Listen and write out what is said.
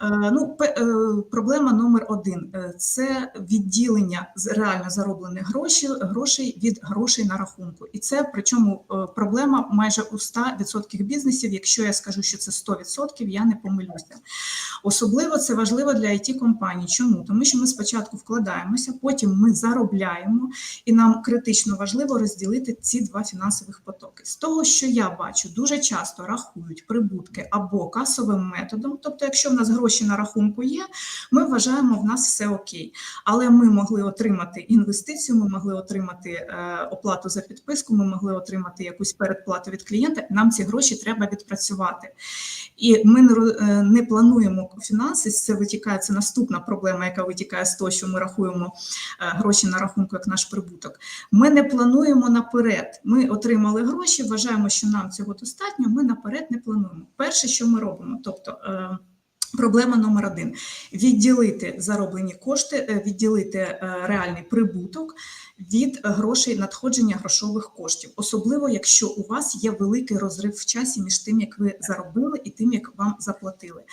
Е, Ну, е, проблема номер один е, це відділення реально зароблених грошей, грошей від грошей на рахунку. І це причому проблема майже у 100% бізнесів. Якщо я скажу, що це 100%, я не помилюся. Особливо це важливо для it компаній. Чому? Тому що ми спочатку вкладаємося, потім ми заробляємо, і нам критично важливо розділити ці два фінансових потоки. З того, що я бачу, дуже часто рахують прибутки або касовим методом. Тобто, якщо в нас гроші на рахунку є, ми вважаємо, в нас все окей. Але ми могли отримати інвестицію, ми могли отримати е, оплату за підписку, ми могли отримати якусь передплату від клієнта. Нам ці гроші треба відпрацювати. І ми не, ро- плануємо фінанси. Це витікає це наступна проблема, яка витікає з того, що ми рахуємо е, гроші на рахунку як наш прибуток. Ми не плануємо наперед. Ми отримали гроші, вважаємо, що нам цього достатньо. Ми наперед не плануємо. Перше, що ми робимо, тобто. е, Проблема номер один: відділити зароблені кошти, е, відділити реальний прибуток від грошей надходження грошових коштів, особливо якщо у вас є великий розрив в часі між тим, як ви заробили, і тим, як вам заплатили.